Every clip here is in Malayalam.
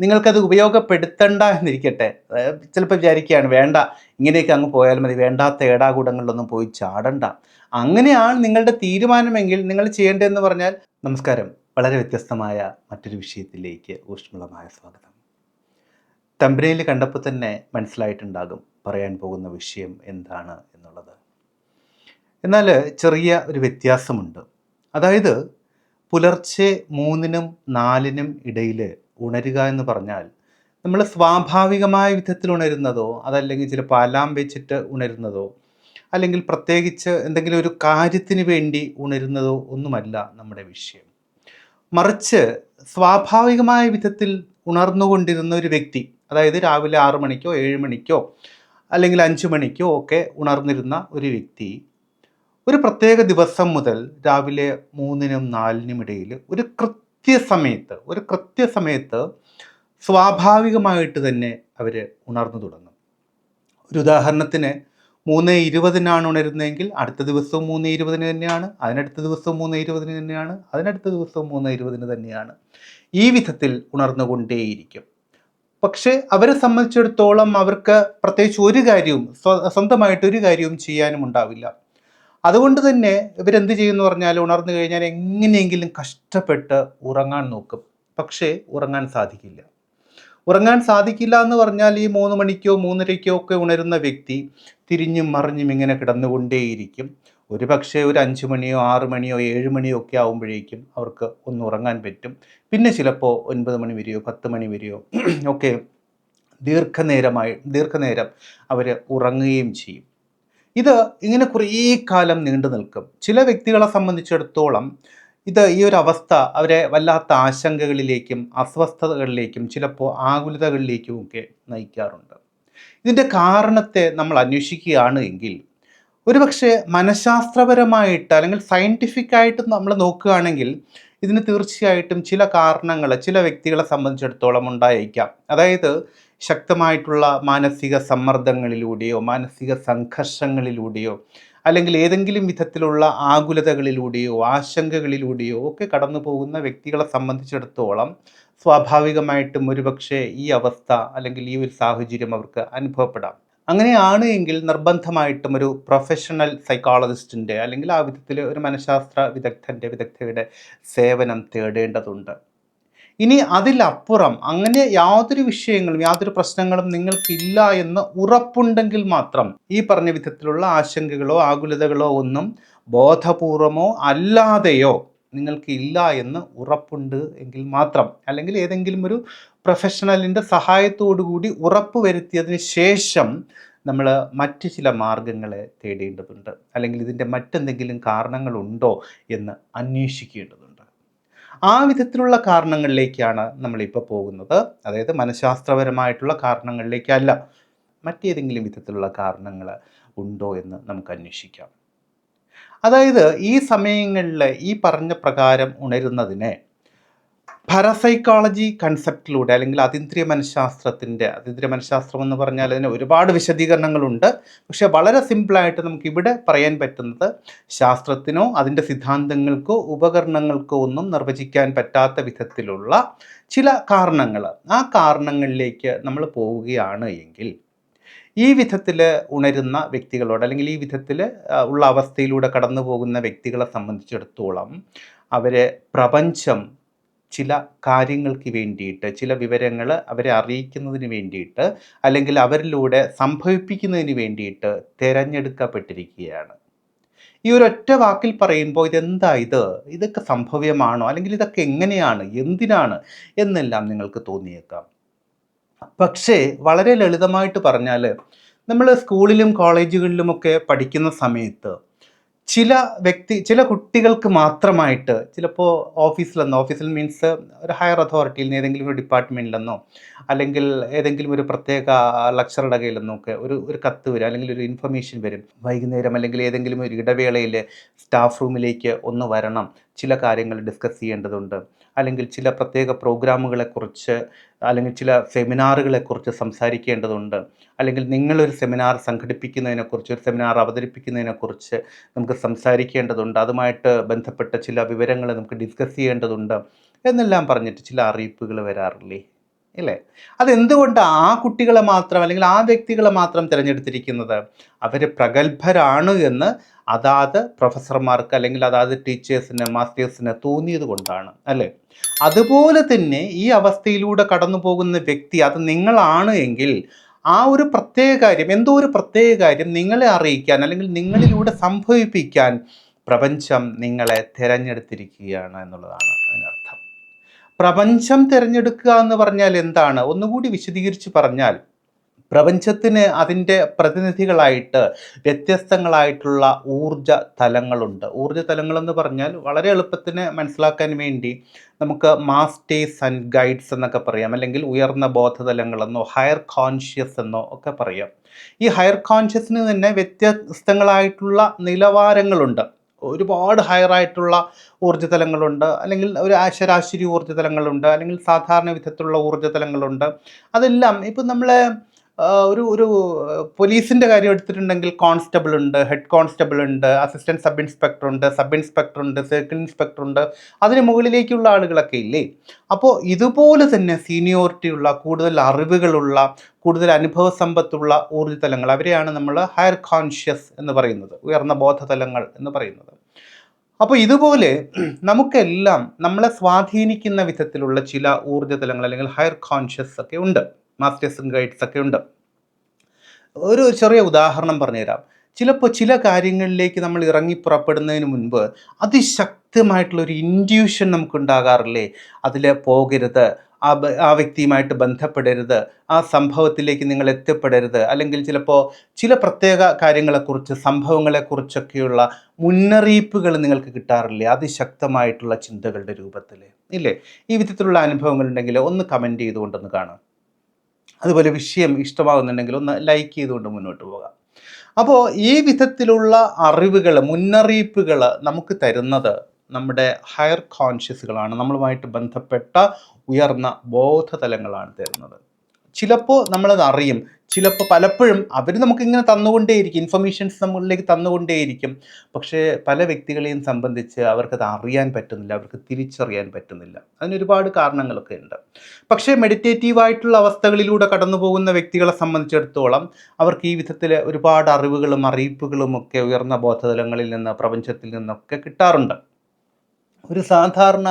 നിങ്ങൾക്കത് ഉപയോഗപ്പെടുത്തണ്ട എന്നിരിക്കട്ടെ. ചിലപ്പോൾ വിചാരിക്കുകയാണ് വേണ്ട ഇങ്ങനെയൊക്കെ അങ്ങ് പോയാൽ മതി വേണ്ടാത്ത ഏടാകൂടങ്ങളിലൊന്നും പോയി ചാടണ്ട. അങ്ങനെയാണ് നിങ്ങളുടെ തീരുമാനമെങ്കിൽ നിങ്ങൾ ചെയ്യേണ്ടതെന്ന് പറഞ്ഞാൽ നമസ്കാരം. വളരെ വ്യത്യസ്തമായ മറ്റൊരു വിഷയത്തിലേക്ക് ഊഷ്മളമായ സ്വാഗതം. തമ്പ്രയിൽ കണ്ടപ്പോൾ തന്നെ മനസ്സിലായിട്ടുണ്ടാകും പറയാൻ പോകുന്ന വിഷയം എന്താണ് എന്നുള്ളത്. എന്നാൽ ചെറിയ ഒരു വ്യത്യാസമുണ്ട്. അതായത് പുലർച്ചെ മൂന്നിനും നാലിനും ഇടയിൽ ഉണരുക എന്ന് പറഞ്ഞാൽ നമ്മൾ സ്വാഭാവികമായ വിധത്തിൽ ഉണരുന്നതോ അതല്ലെങ്കിൽ ചിലപ്പോൾ അലാം വെച്ചിട്ട് ഉണരുന്നതോ അല്ലെങ്കിൽ പ്രത്യേകിച്ച് എന്തെങ്കിലും ഒരു കാര്യത്തിന് വേണ്ടി ഉണരുന്നതോ ഒന്നുമല്ല നമ്മുടെ വിഷയം. മറിച്ച് സ്വാഭാവികമായ വിധത്തിൽ ഉണർന്നുകൊണ്ടിരുന്ന ഒരു വ്യക്തി അതായത് രാവിലെ ആറു മണിക്കോ ഏഴ് മണിക്കോ അല്ലെങ്കിൽ അഞ്ച് മണിക്കോ ഒക്കെ ഉണർന്നിരുന്ന ഒരു വ്യക്തി ഒരു പ്രത്യേക ദിവസം മുതൽ രാവിലെ മൂന്നിനും നാലിനും ഇടയിൽ ഒരു കൃത്യസമയത്ത് ഒരു കൃത്യസമയത്ത് സ്വാഭാവികമായിട്ട് തന്നെ അവർ ഉണർന്നു തുടങ്ങും. ഒരു ഉദാഹരണത്തിന് മൂന്ന് ഇരുപതിനാണ് ഉണരുന്നതെങ്കിൽ അടുത്ത ദിവസവും മൂന്ന് ഇരുപതിന് തന്നെയാണ് അതിനടുത്ത ദിവസവും മൂന്ന് ഇരുപതിന് തന്നെയാണ് അതിനടുത്ത ദിവസവും മൂന്ന് ഇരുപതിന് തന്നെയാണ്. ഈ വിധത്തിൽ ഉണർന്നുകൊണ്ടേയിരിക്കും. പക്ഷേ അവരെ സംബന്ധിച്ചിടത്തോളം അവർക്ക് പ്രത്യേകിച്ച് ഒരു കാര്യവും സ്വ- സ്വന്തമായിട്ട് ഒരു കാര്യവും ചെയ്യാനും ഉണ്ടാവില്ല അതുകൊണ്ട് തന്നെ ഇവരെന്ത് ചെയ്യുമെന്ന് പറഞ്ഞാൽ ഉണർന്നു കഴിഞ്ഞാൽ എങ്ങനെയെങ്കിലും കഷ്ടപ്പെട്ട് ഉറങ്ങാൻ നോക്കും. പക്ഷേ ഉറങ്ങാൻ സാധിക്കില്ല. ഉറങ്ങാൻ സാധിക്കില്ല എന്ന് പറഞ്ഞാൽ ഈ മൂന്ന് മണിക്കോ മൂന്നരയ്ക്കോ ഒക്കെ ഉണരുന്ന വ്യക്തി തിരിഞ്ഞും മറിഞ്ഞും ഇങ്ങനെ കിടന്നുകൊണ്ടേയിരിക്കും. ഒരു പക്ഷേ ഒരു അഞ്ച് മണിയോ ആറ് മണിയോ ഏഴ് മണിയോ ഒക്കെ ആകുമ്പോഴേക്കും അവർക്ക് ഒന്ന് ഉറങ്ങാൻ പറ്റും. പിന്നെ ചിലപ്പോൾ ഒൻപത് മണി വരെയോ പത്ത് മണി വരെയോ ഒക്കെ ദീർഘനേരമായി ദീർഘനേരം അവർ ഉറങ്ങുകയും ചെയ്യും. ഇത് ഇങ്ങനെ കുറേ കാലം നീണ്ടു നിൽക്കും. ചില വ്യക്തികളെ സംബന്ധിച്ചിടത്തോളം ഇത് ഈ ഒരു അവസ്ഥ അവരെ വല്ലാത്ത ആശങ്കകളിലേക്കും അസ്വസ്ഥതകളിലേക്കും ചിലപ്പോൾ ആകുലതകളിലേക്കും ഒക്കെ നയിക്കാറുണ്ട്. ഇതിന്റെ കാരണത്തെ നമ്മൾ അന്വേഷിക്കുകയാണ് എങ്കിൽ ഒരുപക്ഷെ മനഃശാസ്ത്രപരമായിട്ട് അല്ലെങ്കിൽ സയന്റിഫിക്കായിട്ട് നമ്മൾ നോക്കുകയാണെങ്കിൽ ഇതിന് തീർച്ചയായിട്ടും ചില കാരണങ്ങൾ ചില വ്യക്തികളെ സംബന്ധിച്ചിടത്തോളം ഉണ്ടായേക്കാം. അതായത് ശക്തമായിട്ടുള്ള മാനസിക സമ്മർദ്ദങ്ങളിലൂടെയോ മാനസിക സംഘർഷങ്ങളിലൂടെയോ അല്ലെങ്കിൽ ഏതെങ്കിലും വിധത്തിലുള്ള ആകുലതകളിലൂടെയോ ആശങ്കകളിലൂടെയോ ഒക്കെ കടന്നു പോകുന്ന വ്യക്തികളെ സംബന്ധിച്ചിടത്തോളം സ്വാഭാവികമായിട്ടും ഒരുപക്ഷെ ഈ അവസ്ഥ അല്ലെങ്കിൽ ഈ ഒരു സാഹചര്യം അവർക്ക് അനുഭവപ്പെടാം. അങ്ങനെയാണ് എങ്കിൽ നിർബന്ധമായിട്ടും ഒരു പ്രൊഫഷണൽ സൈക്കോളജിസ്റ്റിന്റെ അല്ലെങ്കിൽ ആ വിധത്തിൽ ഒരു മനഃശാസ്ത്ര വിദഗ്ധന്റെ വിദഗ്ധയുടെ സേവനം തേടേണ്ടതുണ്ട്. ഇനി അതിലപ്പുറം അങ്ങനെ യാതൊരു വിഷയങ്ങളും യാതൊരു പ്രശ്നങ്ങളും നിങ്ങൾക്കില്ല എന്ന് ഉറപ്പുണ്ടെങ്കിൽ മാത്രം ഈ പറഞ്ഞ വിധത്തിലുള്ള ആശങ്കകളോ ആകുലതകളോ ഒന്നും ബോധപൂർവമോ അല്ലാതെയോ നിങ്ങൾക്ക് ഇല്ല എന്ന് ഉറപ്പുണ്ട് എങ്കിൽ മാത്രം. അല്ലെങ്കിൽ ഏതെങ്കിലും ഒരു പ്രൊഫഷണലിന്റെ സഹായത്തോടു കൂടി ഉറപ്പ് വരുത്തിയതിന് ശേഷം നമ്മൾ മറ്റ് ചില മാർഗങ്ങളെ തേടേണ്ടതുണ്ട്. അല്ലെങ്കിൽ ഇതിന്റെ മറ്റെന്തെങ്കിലും കാരണങ്ങളുണ്ടോ എന്ന് അന്വേഷിക്കേണ്ടതുണ്ട്. ആ വിധത്തിലുള്ള കാരണങ്ങളിലേക്കാണ് നമ്മളിപ്പോൾ പോകുന്നത്. അതായത് മനഃശാസ്ത്രപരമായിട്ടുള്ള കാരണങ്ങളിലേക്കല്ല. മറ്റേതെങ്കിലും വിധത്തിലുള്ള കാരണങ്ങൾ ഉണ്ടോ എന്ന് നമുക്ക് അന്വേഷിക്കാം. അതായത് ഈ സമയങ്ങളിൽ ഈ പറഞ്ഞ പ്രകാരം ഉണരുന്നതിനെ പരസൈക്കോളജി കൺസെപ്റ്റിലൂടെ അല്ലെങ്കിൽ അതീന്ദ്രിയ മനഃശാസ്ത്രത്തിന്റെ അതീന്ദ്രിയ മനഃശാസ്ത്രം എന്ന് പറഞ്ഞാൽ അതിന് ഒരുപാട് വിശദീകരണങ്ങളുണ്ട്. പക്ഷെ വളരെ സിമ്പിളായിട്ട് നമുക്ക് ഇവിടെ പറയാൻ പറ്റുന്നത് ശാസ്ത്രത്തിനോ അതിന്റെ സിദ്ധാന്തങ്ങൾക്കോ ഉപകരണങ്ങൾക്കോ ഒന്നും നിർവചിക്കാൻ പറ്റാത്ത വിധത്തിലുള്ള ചില കാരണങ്ങൾ ആ കാരണങ്ങളിലേക്ക് നമ്മൾ പോവുകയാണ് എങ്കിൽ ഈ വിധത്തിൽ ഉണരുന്ന വ്യക്തികളോട് അല്ലെങ്കിൽ ഈ വിധത്തിൽ ഉള്ള അവസ്ഥയിലൂടെ കടന്നു പോകുന്ന വ്യക്തികളെ സംബന്ധിച്ചിടത്തോളം അവരെ പ്രപഞ്ചം ചില കാര്യങ്ങൾക്ക് വേണ്ടിയിട്ട് ചില വിവരങ്ങൾ അവരെ അറിയിക്കുന്നതിന് വേണ്ടിയിട്ട് അല്ലെങ്കിൽ അവരിലൂടെ സംഭവിപ്പിക്കുന്നതിന് വേണ്ടിയിട്ട് തിരഞ്ഞെടുക്കപ്പെട്ടിരിക്കുകയാണ്. ഈ ഒരു ഒറ്റ വാക്കിൽ പറയുമ്പോൾ ഇതെന്താ ഇത്? ഇതൊക്കെ സംഭവ്യമാണോ? അല്ലെങ്കിൽ ഇതൊക്കെ എങ്ങനെയാണ്? എന്തിനാണ്? എന്നെല്ലാം നിങ്ങൾക്ക് തോന്നിയേക്കാം. പക്ഷേ വളരെ ലളിതമായിട്ട് പറഞ്ഞാൽ നമ്മൾ സ്കൂളിലും കോളേജുകളിലുമൊക്കെ പഠിക്കുന്ന സമയത്ത് ചില വ്യക്തി ചില കുട്ടികൾക്ക് മാത്രമായിട്ട് ചിലപ്പോൾ ഓഫീസിലെന്നോ ഓഫീസിൽ മീൻസ് ഒരു ഹയർ അതോറിറ്റിയിൽ നിന്ന് ഏതെങ്കിലും ഒരു ഡിപ്പാർട്ട്മെന്റിലെന്നോ അല്ലെങ്കിൽ ഏതെങ്കിലും ഒരു പ്രത്യേക ലക്ചറുടെ കയ്യിലെന്നോ ഒക്കെ ഒരു ഒരു കത്ത് വരും അല്ലെങ്കിൽ ഒരു ഇൻഫർമേഷൻ വരും. വൈകുന്നേരം അല്ലെങ്കിൽ ഏതെങ്കിലും ഒരു ഇടവേളയിൽ സ്റ്റാഫ് റൂമിലേക്ക് ഒന്ന് വരണം. ചില കാര്യങ്ങൾ ഡിസ്കസ് ചെയ്യേണ്ടതുണ്ട്. അല്ലെങ്കിൽ ചില പ്രത്യേക പ്രോഗ്രാമുകളെക്കുറിച്ച് അല്ലെങ്കിൽ ചില സെമിനാറുകളെക്കുറിച്ച് സംസാരിക്കേണ്ടതുണ്ട്. അല്ലെങ്കിൽ നിങ്ങളൊരു സെമിനാർ സംഘടിപ്പിക്കുന്നതിനെക്കുറിച്ച് ഒരു സെമിനാർ അവതരിപ്പിക്കുന്നതിനെക്കുറിച്ച് നമുക്ക് സംസാരിക്കേണ്ടതുണ്ട്. അതുമായിട്ട് ബന്ധപ്പെട്ട ചില വിവരങ്ങൾ നമുക്ക് ഡിസ്കസ് ചെയ്യേണ്ടതുണ്ട് എന്നെല്ലാം പറഞ്ഞിട്ട് ചില അറിയിപ്പുകൾ വരാറില്ലേ? ഇല്ലേ അതെന്തുകൊണ്ട് ആ കുട്ടികളെ മാത്രം അല്ലെങ്കിൽ ആ വ്യക്തികളെ മാത്രം തിരഞ്ഞെടുത്തിരിക്കുന്നത്? അവർ പ്രഗത്ഭരാണ് എന്ന് അതാത് പ്രൊഫസർമാർക്ക് അല്ലെങ്കിൽ അതാത് ടീച്ചേഴ്സിന് മാസ്റ്റേഴ്സിന് തോന്നിയത് കൊണ്ടാണ് അല്ലേ? അതുപോലെ തന്നെ ഈ അവസ്ഥയിലൂടെ കടന്നു പോകുന്ന വ്യക്തി അത് നിങ്ങളാണ് എങ്കിൽ ആ ഒരു പ്രത്യേക കാര്യം എന്തോ ഒരു പ്രത്യേക കാര്യം നിങ്ങളെ അറിയിക്കാൻ അല്ലെങ്കിൽ നിങ്ങളിലൂടെ സംഭവിപ്പിക്കാൻ പ്രപഞ്ചം നിങ്ങളെ തിരഞ്ഞെടുത്തിരിക്കുകയാണ് എന്നുള്ളതാണ് അതിനർത്ഥം. പ്രപഞ്ചം തിരഞ്ഞെടുക്കുക എന്ന് പറഞ്ഞാൽ എന്താണ്? ഒന്നുകൂടി വിശദീകരിച്ച് പറഞ്ഞാൽ പ്രപഞ്ചത്തിന് അതിന്റെ പ്രതിനിധികളായിട്ട് വ്യത്യസ്തങ്ങളായിട്ടുള്ള ഊർജ തലങ്ങളുണ്ട് ഊർജ തലങ്ങളെന്ന് പറഞ്ഞാൽ വളരെ എളുപ്പത്തിന് മനസ്സിലാക്കാൻ വേണ്ടി നമുക്ക് മാസ്റ്റേഴ്സ് ആൻഡ് ഗൈഡ്സ് എന്നൊക്കെ പറയാം. അല്ലെങ്കിൽ ഉയർന്ന ബോധതലങ്ങളെന്നോ ഹയർ കോൺഷ്യസ് എന്നോ ഒക്കെ പറയാം. ഈ ഹയർ കോൺഷ്യസിന് തന്നെ വ്യത്യസ്തങ്ങളായിട്ടുള്ള നിലവാരങ്ങളുണ്ട്. ഒരുപാട് ഹയർ ആയിട്ടുള്ള ഊർജതലങ്ങളുണ്ട് അല്ലെങ്കിൽ ഒരു ആ ഊർജ തലങ്ങളുണ്ട് അല്ലെങ്കിൽ സാധാരണ വിധത്തിലുള്ള ഊർജ തലങ്ങളുണ്ട് അതെല്ലാം ഇപ്പം നമ്മളെ ഒരു ഒരു പോലീസിന്റെ കാര്യം എടുത്തിട്ടുണ്ടെങ്കിൽ കോൺസ്റ്റബിൾ ഉണ്ട് ഹെഡ് കോൺസ്റ്റബിൾ ഉണ്ട് അസിസ്റ്റന്റ് സബ് ഇൻസ്പെക്ടർ ഉണ്ട് സബ് ഇൻസ്പെക്ടർ ഉണ്ട് സർക്കിൾ ഇൻസ്പെക്ടർ ഉണ്ട് അതിന് മുകളിലേക്കുള്ള ആളുകളൊക്കെ ഇല്ലേ? അപ്പോൾ ഇതുപോലെ തന്നെ സീനിയോറിറ്റി ഉള്ള കൂടുതൽ അറിവുകളുള്ള കൂടുതൽ അനുഭവ സമ്പത്തുള്ള ഊർജതലങ്ങൾ അവരെയാണ് നമ്മൾ ഹയർ കോൺഷ്യസ് എന്ന് പറയുന്നത് ഉയർന്ന ബോധതലങ്ങൾ എന്ന് പറയുന്നത്. അപ്പോൾ ഇതുപോലെ നമുക്കെല്ലാം നമ്മളെ സ്വാധീനിക്കുന്ന വിധത്തിലുള്ള ചില ഊർജതലങ്ങൾ അല്ലെങ്കിൽ ഹയർ കോൺഷ്യസ് ഒക്കെ ഉണ്ട്. മാസ്റ്റേഴ്സും ഗൈഡ്സ് ഒക്കെ ഉണ്ട്. ഒരു ചെറിയ ഉദാഹരണം പറഞ്ഞുതരാം. ചിലപ്പോൾ ചില കാര്യങ്ങളിലേക്ക് നമ്മൾ ഇറങ്ങി പുറപ്പെടുന്നതിന് മുൻപ് അതിശക്തമായിട്ടുള്ളൊരു ഇൻഡ്യൂഷൻ നമുക്കുണ്ടാകാറില്ലേ? അതിൽ പോകരുത്. ആ ആ വ്യക്തിയുമായിട്ട് ബന്ധപ്പെടരുത്. ആ സംഭവത്തിലേക്ക് നിങ്ങൾ എത്തിപ്പെടരുത്. അല്ലെങ്കിൽ ചിലപ്പോൾ ചില പ്രത്യേക കാര്യങ്ങളെക്കുറിച്ച് സംഭവങ്ങളെക്കുറിച്ചൊക്കെയുള്ള മുന്നറിയിപ്പുകൾ നിങ്ങൾക്ക് കിട്ടാറില്ലേ? അതിശക്തമായിട്ടുള്ള ചിന്തകളുടെ രൂപത്തിൽ ഇല്ലേ? ഈ വിധത്തിലുള്ള അനുഭവങ്ങളുണ്ടെങ്കിൽ ഒന്ന് കമന്റ് ചെയ്തുകൊണ്ടൊന്ന് കാണാം. അതുപോലെ വിഷയം ഇഷ്ടമാകുന്നുണ്ടെങ്കിൽ ഒന്ന് ലൈക്ക് ചെയ്തുകൊണ്ട് മുന്നോട്ട് പോകാം. അപ്പോൾ ഈ വിധത്തിലുള്ള അറിവുകൾ മുന്നറിയിപ്പുകൾ നമുക്ക് തരുന്നത് നമ്മുടെ ഹയർ കോൺഷ്യസുകളാണ് നമ്മളുമായിട്ട് ബന്ധപ്പെട്ട ഉയർന്ന ബോധതലങ്ങളാണ് തരുന്നത്. ചിലപ്പോൾ നമ്മളത് അറിയും. ചിലപ്പോൾ പലപ്പോഴും അവർ നമുക്കിങ്ങനെ തന്നുകൊണ്ടേയിരിക്കും ഇൻഫർമേഷൻസ് നമ്മളിലേക്ക് തന്നുകൊണ്ടേയിരിക്കും. പക്ഷേ പല വ്യക്തികളെയും സംബന്ധിച്ച് അവർക്കത് അറിയാൻ പറ്റുന്നില്ല അവർക്ക് തിരിച്ചറിയാൻ പറ്റുന്നില്ല. അതിനൊരുപാട് കാരണങ്ങളൊക്കെ ഉണ്ട്. പക്ഷേ മെഡിറ്റേറ്റീവായിട്ടുള്ള അവസ്ഥകളിലൂടെ കടന്നു പോകുന്ന വ്യക്തികളെ സംബന്ധിച്ചിടത്തോളം അവർക്ക് ഈ വിധത്തിൽ ഒരുപാട് അറിവുകളും അറിയിപ്പുകളും ഒക്കെ ഉയർന്ന ബോധതലങ്ങളിൽ നിന്ന് പ്രപഞ്ചത്തിൽ നിന്നൊക്കെ കിട്ടാറുണ്ട്. ഒരു സാധാരണ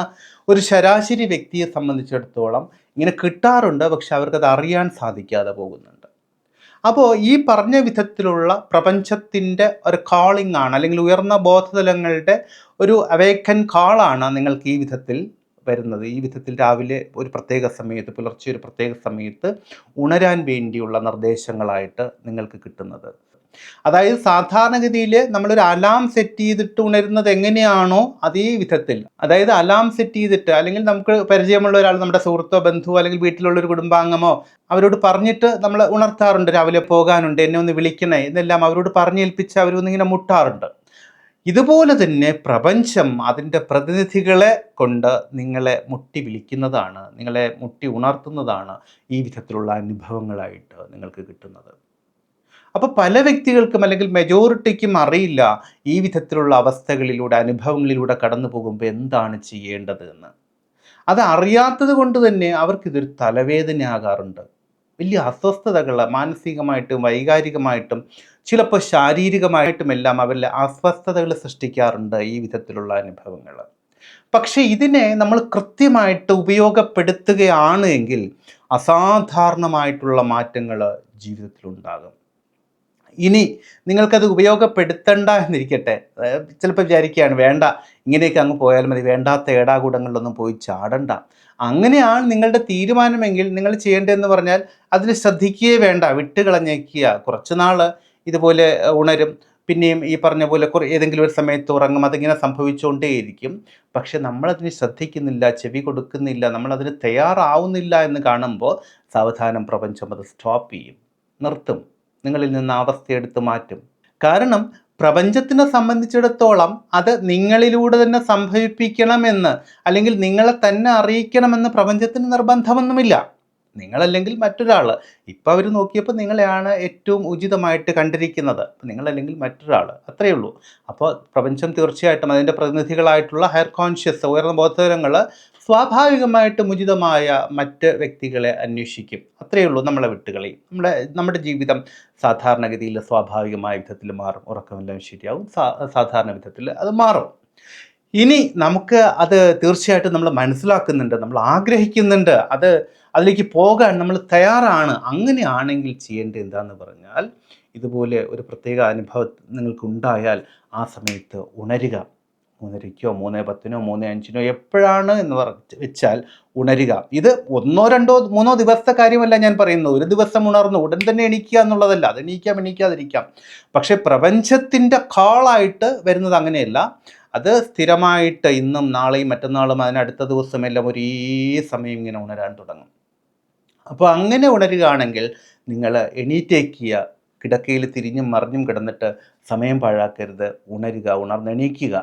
ഒരു ശരാശരി വ്യക്തിയെ സംബന്ധിച്ചിടത്തോളം ഇങ്ങനെ കിട്ടാറുണ്ട് പക്ഷെ അവർക്കത് അറിയാൻ സാധിക്കാതെ പോകുന്നുണ്ട്. അപ്പോൾ ഈ പറഞ്ഞ വിധത്തിലുള്ള പ്രപഞ്ചത്തിന്റെ ഒരു കോളിംഗ് ആണ് അല്ലെങ്കിൽ ഉയർന്ന ബോധതലങ്ങളുടെ ഒരു അവേക്കൻ കാളാണ് നിങ്ങൾക്ക് ഈ വിധത്തിൽ വരുന്നത്. ഈ വിധത്തിൽ രാവിലെ ഒരു പ്രത്യേക സമയത്ത് പുലർച്ചെ ഒരു പ്രത്യേക സമയത്ത് ഉണരാൻ വേണ്ടിയുള്ള നിർദ്ദേശങ്ങളായിട്ട് നിങ്ങൾക്ക് കിട്ടുന്നത്. അതായത് സാധാരണഗതിയിൽ നമ്മളൊരു അലാം സെറ്റ് ചെയ്തിട്ട് ഉണരുന്നത് എങ്ങനെയാണോ അതേ വിധത്തിൽ. അതായത് അലാം സെറ്റ് ചെയ്തിട്ട് അല്ലെങ്കിൽ നമുക്ക് പരിചയമുള്ള ഒരാൾ നമ്മുടെ സുഹൃത്തോ ബന്ധുവോ അല്ലെങ്കിൽ വീട്ടിലുള്ള ഒരു കുടുംബാംഗമോ അവരോട് പറഞ്ഞിട്ട് നമ്മൾ ഉണർത്താറുണ്ട്. രാവിലെ പോകാനുണ്ട് എന്നെ ഒന്ന് വിളിക്കണേ എന്നെല്ലാം അവരോട് പറഞ്ഞേൽപ്പിച്ച് അവരൊന്നിങ്ങനെ മുട്ടാറുണ്ട്. ഇതുപോലെ തന്നെ പ്രപഞ്ചം അതിന്റെ പ്രതിനിധികളെ കൊണ്ട് നിങ്ങളെ മുട്ടി വിളിക്കുന്നതാണ് നിങ്ങളെ മുട്ടി ഉണർത്തുന്നതാണ് ഈ വിധത്തിലുള്ള അനുഭവങ്ങളായിട്ട് നിങ്ങൾക്ക് കിട്ടുന്നത്. അപ്പോൾ പല വ്യക്തികൾക്കും അല്ലെങ്കിൽ മെജോറിറ്റിക്കും അറിയില്ല ഈ വിധത്തിലുള്ള അവസ്ഥകളിലൂടെ അനുഭവങ്ങളിലൂടെ കടന്നു പോകുമ്പോൾ എന്താണ് ചെയ്യേണ്ടത് എന്ന്. അത് അറിയാത്തത് കൊണ്ട് തന്നെ അവർക്കിതൊരു തലവേദനയാകാറുണ്ട്. വലിയ അസ്വസ്ഥതകൾ മാനസികമായിട്ടും വൈകാരികമായിട്ടും ചിലപ്പോൾ ശാരീരികമായിട്ടും എല്ലാം അവരിൽ അസ്വസ്ഥതകൾ സൃഷ്ടിക്കാറുണ്ട് ഈ വിധത്തിലുള്ള അനുഭവങ്ങൾ പക്ഷേ ഇതിനെ നമ്മൾ കൃത്യമായിട്ട് ഉപയോഗപ്പെടുത്തുകയാണ് എങ്കിൽ അസാധാരണമായിട്ടുള്ള മാറ്റങ്ങൾ ജീവിതത്തിലുണ്ടാകും. ഇനി നിങ്ങൾക്കത് ഉപയോഗപ്പെടുത്തണ്ട എന്നിരിക്കട്ടെ. ചിലപ്പോൾ വിചാരിക്കുകയാണ് വേണ്ട ഇങ്ങനെയൊക്കെ അങ്ങ് പോയാൽ മതി വേണ്ടാത്ത ഏടാകൂടങ്ങളിലൊന്നും പോയി ചാടണ്ട. അങ്ങനെയാണ് നിങ്ങളുടെ തീരുമാനമെങ്കിൽ നിങ്ങൾ ചെയ്യേണ്ടതെന്ന് പറഞ്ഞാൽ അതിൽ ശ്രദ്ധിക്കുകയേ വേണ്ട വിട്ടുകളഞ്ഞേക്കുക. കുറച്ച് നാൾ ഇതുപോലെ ഉണരും. പിന്നെയും ഈ പറഞ്ഞ പോലെ കുറേ ഏതെങ്കിലും ഒരു സമയത്ത് ഉറങ്ങും. അതിങ്ങനെ സംഭവിച്ചുകൊണ്ടേയിരിക്കും. പക്ഷെ നമ്മളതിന് ശ്രദ്ധിക്കുന്നില്ല ചെവി കൊടുക്കുന്നില്ല നമ്മളതിന് തയ്യാറാവുന്നില്ല എന്ന് കാണുമ്പോൾ സാവധാനം പ്രപഞ്ചം അത് സ്റ്റോപ്പ് ചെയ്യും. നിർത്തും. നിങ്ങളിൽ നിന്ന് അവസ്ഥയെടുത്ത് മാറ്റും. കാരണം പ്രപഞ്ചത്തിനെ സംബന്ധിച്ചിടത്തോളം അത് നിങ്ങളിലൂടെ തന്നെ സംഭവിപ്പിക്കണമെന്ന് അല്ലെങ്കിൽ നിങ്ങളെ തന്നെ അറിയിക്കണമെന്ന് പ്രപഞ്ചത്തിന് നിർബന്ധമൊന്നുമില്ല. നിങ്ങളല്ലെങ്കിൽ മറ്റൊരാൾ ഇപ്പോൾ അവർ നോക്കിയപ്പോൾ നിങ്ങളെയാണ് ഏറ്റവും ഉചിതമായിട്ട് കണ്ടിരിക്കുന്നത്. നിങ്ങളല്ലെങ്കിൽ മറ്റൊരാൾ അത്രയേ ഉള്ളൂ. അപ്പോൾ പ്രപഞ്ചം തീർച്ചയായിട്ടും അതിന്റെ പ്രതിനിധികളായിട്ടുള്ള ഹയർ കോൺഷ്യസ് ഉയർന്ന ബോധതരങ്ങൾ സ്വാഭാവികമായിട്ടും ഉചിതമായ മറ്റ് വ്യക്തികളെ അന്വേഷിക്കും. അത്രയേ ഉള്ളൂ നമ്മളെ വിട്ടുകളി. നമ്മുടെ നമ്മുടെ ജീവിതം സാധാരണഗതിയിൽ സ്വാഭാവികമായ വിധത്തിൽ മാറും. ഉറക്കമെല്ലാം ശരിയാവും. സാധാരണ വിധത്തിൽ അത് മാറും. ഇനി നമുക്ക് അത് തീർച്ചയായിട്ടും നമ്മൾ മനസ്സിലാക്കുന്നുണ്ട്. നമ്മൾ ആഗ്രഹിക്കുന്നുണ്ട്. അത് അതിലേക്ക് പോകാൻ നമ്മൾ തയ്യാറാണ്. അങ്ങനെയാണെങ്കിൽ ചെയ്യേണ്ടത് എന്താണെന്ന് പറഞ്ഞാൽ ഇതുപോലെ ഒരു പ്രത്യേക അനുഭവം നിങ്ങൾക്കുണ്ടായാൽ ആ സമയത്ത് ഉണരുക. മൂന്നരയ്ക്കോ മൂന്ന് പത്തിനോ മൂന്ന് അഞ്ചിനോ എപ്പോഴാണ് എന്ന് പറഞ്ഞ് വെച്ചാൽ ഉണരുക. ഇത് ഒന്നോ രണ്ടോ മൂന്നോ ദിവസത്തെ കാര്യമല്ല ഞാൻ പറയുന്നത്. ഒരു ദിവസം ഉണർന്നു ഉടൻ തന്നെ എണീക്കുക എന്നുള്ളതല്ല. അത് എണീക്കാം എണീക്കാതിരിക്കാം. പക്ഷേ പ്രപഞ്ചത്തിന്റെ കാളായിട്ട് വരുന്നത് അങ്ങനെയല്ല. അത് സ്ഥിരമായിട്ട് ഇന്നും നാളെയും മറ്റന്നാളും അതിനടുത്ത ദിവസമെല്ലാം ഒരേ സമയം ഇങ്ങനെ ഉണരാൻ തുടങ്ങും. അപ്പോൾ അങ്ങനെ ഉണരുകയാണെങ്കിൽ നിങ്ങൾ എണീറ്റേക്കുക കിടക്കയിൽ തിരിഞ്ഞും മറിഞ്ഞും കിടന്നിട്ട് സമയം പാഴാക്കരുത് ഉണരുക ഉണർന്നെണീക്കുക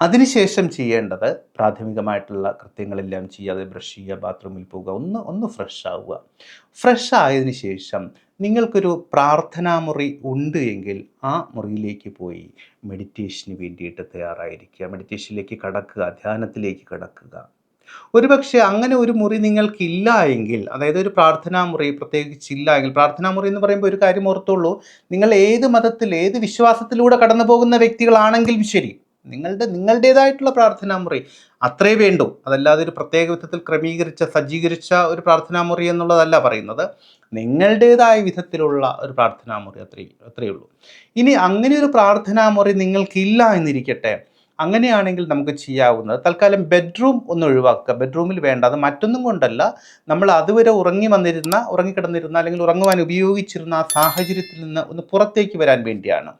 അതിനുശേഷം ചെയ്യേണ്ടത് പ്രാഥമികമായിട്ടുള്ള കൃത്യങ്ങളെല്ലാം ചെയ്യാതെ ബ്രഷ് ചെയ്യുക ബാത്റൂമിൽ പോവുക ഒന്ന് ഒന്ന് ഫ്രഷ് ആവുക. ഫ്രഷ് ആയതിനു ശേഷം നിങ്ങൾക്കൊരു പ്രാർത്ഥനാ മുറി ഉണ്ട് എങ്കിൽ ആ മുറിയിലേക്ക് പോയി മെഡിറ്റേഷന് വേണ്ടിയിട്ട് തയ്യാറായിരിക്കുക. മെഡിറ്റേഷനിലേക്ക് കടക്കുക ധ്യാനത്തിലേക്ക് കടക്കുക. ഒരുപക്ഷെ അങ്ങനെ ഒരു മുറി നിങ്ങൾക്കില്ല എങ്കിൽ അതായത് ഒരു പ്രാർത്ഥനാ മുറി പ്രത്യേകിച്ച് ഇല്ല എങ്കിൽ പ്രാർത്ഥനാ മുറി എന്ന് പറയുമ്പോൾ ഒരു കാര്യം ഓർത്തുള്ളൂ നിങ്ങൾ ഏത് മതത്തിൽ ഏത് വിശ്വാസത്തിലൂടെ കടന്നു പോകുന്ന വ്യക്തികളാണെങ്കിലും ശരി നിങ്ങളുടെ നിങ്ങളുടേതായിട്ടുള്ള പ്രാർത്ഥനാ മുറി അത്രേ വേണ്ടൂ. അതല്ലാതെ ഒരു പ്രത്യേക വിധത്തിൽ ക്രമീകരിച്ച സജ്ജീകരിച്ച ഒരു പ്രാർത്ഥനാ മുറി എന്നുള്ളതല്ല പറയുന്നത്. നിങ്ങളുടേതായ വിധത്തിലുള്ള ഒരു പ്രാർത്ഥനാ മുറി അത്രേ അത്രയേ ഉള്ളൂ. ഇനി അങ്ങനെ ഒരു പ്രാർത്ഥനാ മുറി നിങ്ങൾക്കില്ല എന്നിരിക്കട്ടെ അങ്ങനെയാണെങ്കിൽ നമുക്ക് ചെയ്യാവുന്നത് തൽക്കാലം ബെഡ്റൂം ഒന്ന് ഒഴിവാക്കുക. ബെഡ്റൂമിൽ വേണ്ട അത് മറ്റൊന്നും കൊണ്ടല്ല. നമ്മൾ അതുവരെ ഉറങ്ങി വന്നിരുന്ന ഉറങ്ങിക്കിടന്നിരുന്ന അല്ലെങ്കിൽ ഉറങ്ങുവാൻ ഉപയോഗിച്ചിരുന്ന ആ സാഹചര്യത്തിൽ നിന്ന് ഒന്ന് പുറത്തേക്ക് വരാൻ വേണ്ടിയാണ്.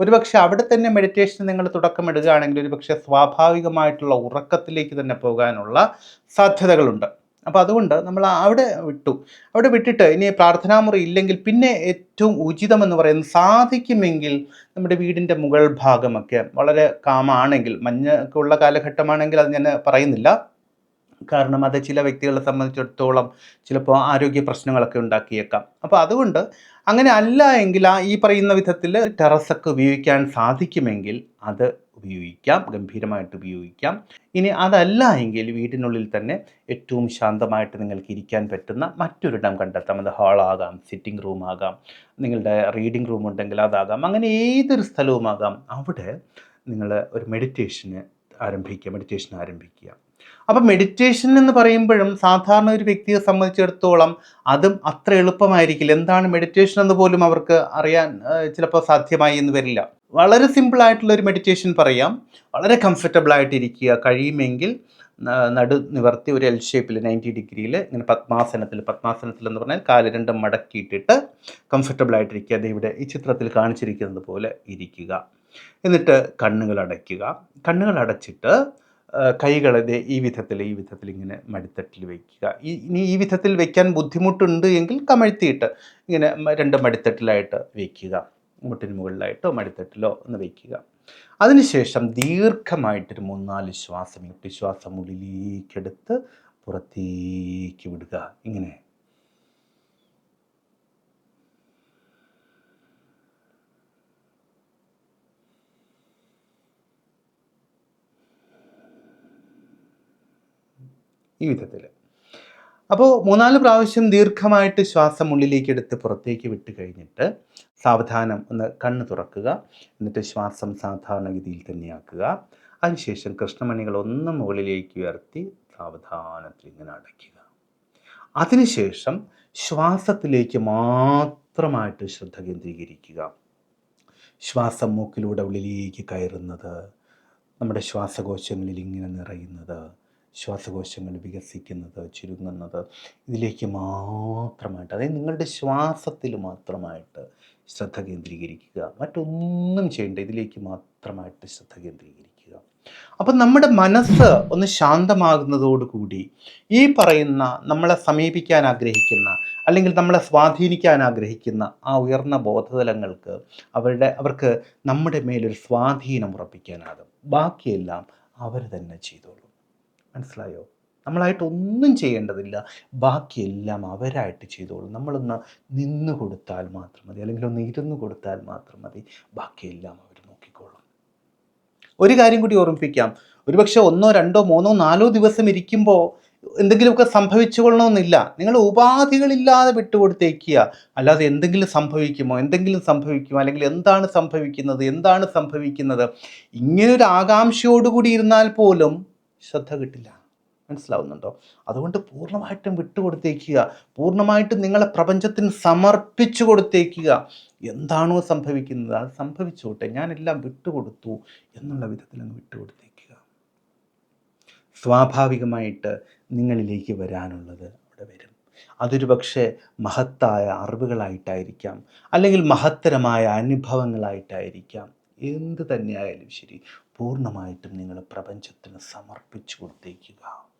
ഒരുപക്ഷെ അവിടെ തന്നെ മെഡിറ്റേഷൻ നിങ്ങൾ തുടക്കമിടുകയാണെങ്കിൽ ഒരുപക്ഷെ സ്വാഭാവികമായിട്ടുള്ള ഉറക്കത്തിലേക്ക് തന്നെ പോകാനുള്ള സാധ്യതകളുണ്ട്. അപ്പോൾ അതുകൊണ്ട് നമ്മൾ അവിടെ വിട്ടു. അവിടെ വിട്ടിട്ട് ഇനി പ്രാർത്ഥനാമുറി ഇല്ലെങ്കിൽ പിന്നെ ഏറ്റവും ഉചിതമെന്ന് പറയുന്നത് സാധിക്കുമെങ്കിൽ നമ്മുടെ വീടിന്റെ മുകൾ ഭാഗമൊക്കെ വളരെ കാമാണെങ്കിൽ മഞ്ഞൊക്കെ കാലഘട്ടമാണെങ്കിൽ അത് ഞാൻ പറയുന്നില്ല. കാരണം അത് ചില വ്യക്തികളെ സംബന്ധിച്ചിടത്തോളം ചിലപ്പോൾ ആരോഗ്യ പ്രശ്നങ്ങളൊക്കെ ഉണ്ടാക്കിയേക്കാം. അപ്പോൾ അതുകൊണ്ട് അങ്ങനെ അല്ല എങ്കിൽ ആ ഈ പറയുന്ന വിധത്തിൽ ടെറസൊക്കെ ഉപയോഗിക്കാൻ സാധിക്കുമെങ്കിൽ അത് ഉപയോഗിക്കാം ഗംഭീരമായിട്ട് ഉപയോഗിക്കാം. ഇനി അതല്ല എങ്കിൽ വീടിനുള്ളിൽ തന്നെ ഏറ്റവും ശാന്തമായിട്ട് നിങ്ങൾക്ക് ഇരിക്കാൻ പറ്റുന്ന മറ്റൊരിടം കണ്ടെത്താം. അത് ഹാളാകാം സിറ്റിംഗ് റൂം ആകാം നിങ്ങളുടെ റീഡിംഗ് റൂം ഉണ്ടെങ്കിൽ അതാകാം അങ്ങനെ ഏതൊരു സ്ഥലവുമാകാം. അവിടെ നിങ്ങൾ ഒരു മെഡിറ്റേഷന് ആരംഭിക്കുക മെഡിറ്റേഷൻ ആരംഭിക്കുക. അപ്പം മെഡിറ്റേഷൻ എന്ന് പറയുമ്പോഴും സാധാരണ ഒരു വ്യക്തിയെ സംബന്ധിച്ചിടത്തോളം അതും അത്ര എളുപ്പമായിരിക്കില്ല. എന്താണ് മെഡിറ്റേഷൻ എന്ന് പോലും അവർക്ക് അറിയാൻ ചിലപ്പോൾ സാധ്യമായി എന്ന് വരില്ല. വളരെ ഒരു മെഡിറ്റേഷൻ പറയാം. വളരെ കംഫർട്ടബിൾ ആയിട്ടിരിക്കുക. കഴിയുമെങ്കിൽ നടു നിവർത്തി ഒരു എൽ ഷേപ്പിൽ നയന്റി ഡിഗ്രിയിൽ ഇങ്ങനെ പത്മാസനത്തിൽ പത്മാസനത്തിൽ എന്ന് പറഞ്ഞാൽ കാൽ രണ്ടും മടക്കിയിട്ടിട്ട് കംഫർട്ടബിൾ ആയിട്ടിരിക്കുക. അത് ഇവിടെ ഈ ചിത്രത്തിൽ കാണിച്ചിരിക്കുന്നത് പോലെ ഇരിക്കുക. എന്നിട്ട് കണ്ണുകൾ അടയ്ക്കുക. കണ്ണുകൾ അടച്ചിട്ട് കൈകൾ ഈ വിധത്തിൽ ഈ വിധത്തിൽ ഇങ്ങനെ മടിത്തട്ടിൽ വയ്ക്കുക ഇനി ഈ വിധത്തിൽ വയ്ക്കാൻ ബുദ്ധിമുട്ടുണ്ട് എങ്കിൽ കമഴ്ത്തിയിട്ട് ഇങ്ങനെ രണ്ട് മടിത്തട്ടിലായിട്ട് വയ്ക്കുക മുട്ടിന് മുകളിലായിട്ടോ മടിത്തട്ടിലോ ഒന്ന് വയ്ക്കുക അതിനുശേഷം ദീർഘമായിട്ടൊരു മൂന്നാൽ ശ്വാസം ഇട്ട് ശ്വാസം ഉള്ളിലേക്കെടുത്ത് പുറത്തേക്ക് വിടുക. ഇങ്ങനെ ഈ വിധത്തിൽ അപ്പോൾ മൂന്നാൽ പ്രാവശ്യം ദീർഘമായിട്ട് ശ്വാസം ഉള്ളിലേക്ക് എടുത്ത് പുറത്തേക്ക് വിട്ട് കഴിഞ്ഞിട്ട് സാവധാനം ഒന്ന് കണ്ണ് തുറക്കുക എന്നിട്ട് ശ്വാസം സാധാരണഗതിയിൽ തന്നെയാക്കുക. അതിനുശേഷം കൃഷ്ണമണികൾ ഒന്ന് മുകളിലേക്ക് ഉയർത്തി സാവധാനത്തിൽ ഇങ്ങനെ അടയ്ക്കുക. അതിനുശേഷം ശ്വാസത്തിലേക്ക് മാത്രമായിട്ട് ശ്രദ്ധ കേന്ദ്രീകരിക്കുക. ശ്വാസം മൂക്കിലൂടെ ഉള്ളിലേക്ക് കയറുന്നത് നമ്മുടെ ശ്വാസകോശങ്ങളിൽ ഇങ്ങനെ നിറയുന്നത് ശ്വാസകോശങ്ങൾ വികസിക്കുന്നത് ചുരുങ്ങുന്നത് ഇതിലേക്ക് മാത്രമായിട്ട് അതായത് നിങ്ങളുടെ ശ്വാസത്തിൽ മാത്രമായിട്ട് ശ്രദ്ധ കേന്ദ്രീകരിക്കുക. മറ്റൊന്നും ചെയ്യേണ്ട ഇതിലേക്ക് മാത്രമായിട്ട് ശ്രദ്ധ കേന്ദ്രീകരിക്കുക. അപ്പം നമ്മുടെ മനസ്സ് ഒന്ന് ശാന്തമാകുന്നതോടുകൂടി ഈ പറയുന്ന നമ്മളെ സമീപിക്കാൻ ആഗ്രഹിക്കുന്ന അല്ലെങ്കിൽ നമ്മളെ സ്വാധീനിക്കാൻ ആഗ്രഹിക്കുന്ന ആ ഉയർന്ന ബോധതലങ്ങൾക്ക് അവരുടെ അവർക്ക് നമ്മുടെ മേലൊരു സ്വാധീനം ഉറപ്പിക്കാനാകും. ബാക്കിയെല്ലാം അവർ തന്നെ ചെയ്തോളൂ. മനസ്സിലായോ? നമ്മളായിട്ട് ഒന്നും ചെയ്യേണ്ടതില്ല. ബാക്കിയെല്ലാം അവരായിട്ട് ചെയ്തോളും. നമ്മളൊന്ന് നിന്ന് കൊടുത്താൽ മാത്രം മതി. അല്ലെങ്കിൽ ഒന്ന് ഇരുന്ന് കൊടുത്താൽ മാത്രം മതി. ബാക്കിയെല്ലാം അവർ നോക്കിക്കോളും. ഒരു കാര്യം കൂടി ഓർമ്മിപ്പിക്കാം. ഒരുപക്ഷെ ഒന്നോ രണ്ടോ മൂന്നോ നാലോ ദിവസം ഇരിക്കുമ്പോൾ എന്തെങ്കിലുമൊക്കെ സംഭവിച്ചു കൊള്ളണമെന്നില്ല നിങ്ങൾ ഉപാധികളില്ലാതെ വിട്ടുകൊടുത്തേക്കുക. അല്ലാതെ എന്തെങ്കിലും സംഭവിക്കുമോ? എന്തെങ്കിലും സംഭവിക്കുമോ? അല്ലെങ്കിൽ എന്താണ് സംഭവിക്കുന്നത്? എന്താണ് സംഭവിക്കുന്നത്? ഇങ്ങനൊരു ആകാംക്ഷയോടുകൂടി ഇരുന്നാൽ പോലും ശ്രദ്ധ കിട്ടില്ല. മനസ്സിലാവുന്നുണ്ടോ? അതുകൊണ്ട് പൂർണമായിട്ടും വിട്ടുകൊടുത്തേക്കുക. പൂർണമായിട്ടും നിങ്ങളെ പ്രപഞ്ചത്തിന് സമർപ്പിച്ചു കൊടുത്തേക്കുക. എന്താണോ സംഭവിക്കുന്നത്? അത് സംഭവിച്ചോട്ടെ. ഞാനെല്ലാം വിട്ടുകൊടുത്തു എന്നുള്ള വിധത്തിൽ അങ്ങ് വിട്ടുകൊടുത്തേക്കുക. സ്വാഭാവികമായിട്ട് നിങ്ങളിലേക്ക് വരാനുള്ളത് അവിടെ വരും. അതൊരു പക്ഷേ മഹത്തായ അറിവുകളായിട്ടായിരിക്കാം. അല്ലെങ്കിൽ മഹത്തരമായ അനുഭവങ്ങളായിട്ടായിരിക്കാം. എന്ത് തന്നെയായാലും ശരി. പൂർണമായിട്ടും നിങ്ങൾ പ്രപഞ്ചത്തിന് സമർപ്പിച്ചു കൊടുത്തേക്കുക.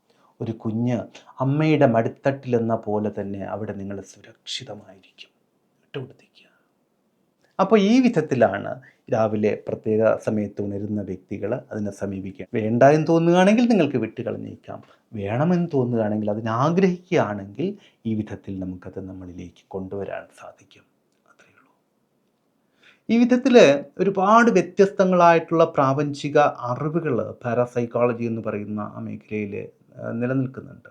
ഒരു കുഞ്ഞ് അമ്മയുടെ മടിത്തട്ടിലെന്ന പോലെ തന്നെ അവിടെ നിങ്ങൾ സുരക്ഷിതമായിരിക്കും. വിട്ടുകൊടുത്തേക്കുക. അപ്പോൾ ഈ വിധത്തിലാണ് രാവിലെ പ്രത്യേക സമയത്ത് ഉണരുന്ന വ്യക്തികൾ അതിനെ സമീപിക്കുക. വേണ്ട എന്ന് തോന്നുകയാണെങ്കിൽ നിങ്ങൾക്ക് വിട്ടുകളഞ്ഞേക്കാം. വേണമെന്ന് തോന്നുകയാണെങ്കിൽ അതിനാഗ്രഹിക്കുകയാണെങ്കിൽ ഈ വിധത്തിൽ നമുക്കത് നമ്മളിലേക്ക് കൊണ്ടുവരാൻ സാധിക്കും. ഈ വിധത്തിൽ ഒരുപാട് വ്യത്യസ്തങ്ങളായിട്ടുള്ള പ്രാപഞ്ചിക അറിവുകൾ പാരാസൈക്കോളജി എന്ന് പറയുന്ന ആ മേഖലയിൽ നിലനിൽക്കുന്നുണ്ട്.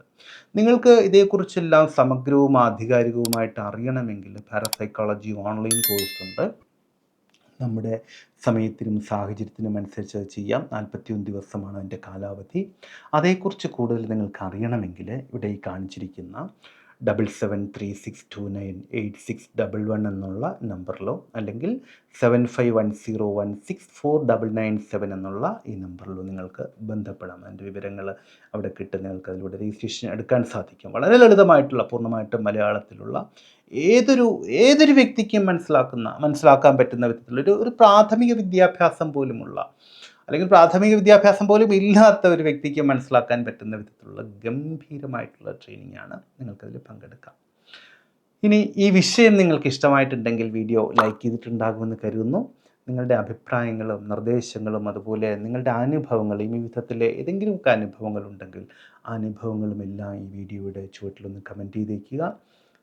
നിങ്ങൾക്ക് ഇതേക്കുറിച്ചെല്ലാം സമഗ്രവും ആധികാരികവുമായിട്ട് അറിയണമെങ്കിൽ പാരാസൈക്കോളജി ഓൺലൈൻ കോഴ്സ് ഉണ്ട്. നമ്മുടെ സമയത്തിനും സാഹചര്യത്തിനും അനുസരിച്ച് അത് ചെയ്യാം. നാൽപ്പത്തിയൊന്ന് ദിവസമാണ് അതിന്റെ കാലാവധി. അതേക്കുറിച്ച് കൂടുതൽ നിങ്ങൾക്ക് അറിയണമെങ്കിൽ ഇവിടെ ഈ കാണിച്ചിരിക്കുന്ന double seven three six two nine eight six double one എന്നുള്ള നമ്പറിലോ അല്ലെങ്കിൽ seven five one zero one six four double nine seven എന്നുള്ള ഈ നമ്പറിലോ നിങ്ങൾക്ക് ബന്ധപ്പെടാം. അതിന്റെ വിവരങ്ങൾ അവിടെ കിട്ടും നിങ്ങൾക്ക് അതിലൂടെ രജിസ്ട്രേഷൻ എടുക്കാൻ സാധിക്കും. വളരെ ലളിതമായിട്ടുള്ള പൂർണമായിട്ടും മലയാളത്തിലുള്ള ഏതൊരു ഏതൊരു വ്യക്തിക്കും മനസ്സിലാക്കുന്ന മനസ്സിലാക്കാൻ പറ്റുന്ന വിധത്തിലുള്ള ഒരു ഒരു പ്രാഥമിക വിദ്യാഭ്യാസം പോലുമുള്ള അല്ലെങ്കിൽ പ്രാഥമിക വിദ്യാഭ്യാസം പോലും ഇല്ലാത്ത ഒരു വ്യക്തിക്ക് മനസ്സിലാക്കാൻ പറ്റുന്ന വിധത്തിലുള്ള ഗംഭീരമായിട്ടുള്ള ട്രെയിനിങ് ആണ് നിങ്ങൾക്കതിൽ പങ്കെടുക്കാം. ഇനി ഈ വിഷയം നിങ്ങൾക്ക് ഇഷ്ടമായിട്ടുണ്ടെങ്കിൽ വീഡിയോ ലൈക്ക് ചെയ്തിട്ടുണ്ടാകുമെന്ന് കരുതുന്നു. നിങ്ങളുടെ അഭിപ്രായങ്ങളും നിർദ്ദേശങ്ങളും അതുപോലെ നിങ്ങളുടെ അനുഭവങ്ങളും ഈ വിധത്തിലെ ഏതെങ്കിലുമൊക്കെ അനുഭവങ്ങളുണ്ടെങ്കിൽ ആ അനുഭവങ്ങളുമെല്ലാം ഈ വീഡിയോയുടെ ചുവട്ടിലൊന്ന് കമന്റ് ചെയ്തേക്കുക.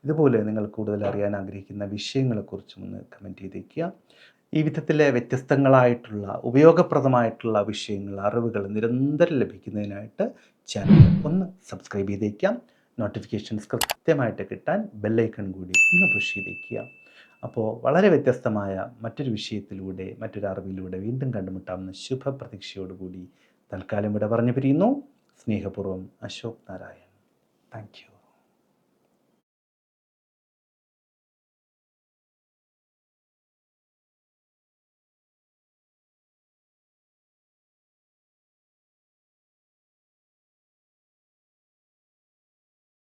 ഇതുപോലെ നിങ്ങൾ കൂടുതൽ അറിയാൻ ആഗ്രഹിക്കുന്ന വിഷയങ്ങളെക്കുറിച്ചും ഒന്ന് കമന്റ് ചെയ്തേക്കുക. ഈ വിധത്തിലെ വ്യത്യസ്തങ്ങളായിട്ടുള്ള ഉപയോഗപ്രദമായിട്ടുള്ള വിഷയങ്ങൾ അറിവുകൾ നിരന്തരം ലഭിക്കുന്നതിനായിട്ട് ചാനൽ ഒന്ന് സബ്സ്ക്രൈബ് ചെയ്തേക്കാം നോട്ടിഫിക്കേഷൻസ് കൃത്യമായിട്ട് കിട്ടാൻ ബെല്ലൈക്കൺ കൂടി ഒന്ന് പുഷ് ചെയ്തേക്കുക. അപ്പോൾ വളരെ വ്യത്യസ്തമായ മറ്റൊരു വിഷയത്തിലൂടെ മറ്റൊരു അറിവിലൂടെ വീണ്ടും കണ്ടുമുട്ടാമെന്ന ശുഭപ്രതീക്ഷയോടുകൂടി തൽക്കാലം ഇവിടെ പറഞ്ഞു പിരിയുന്നു സ്നേഹപൂർവം അശോക് നാരായൺ. താങ്ക്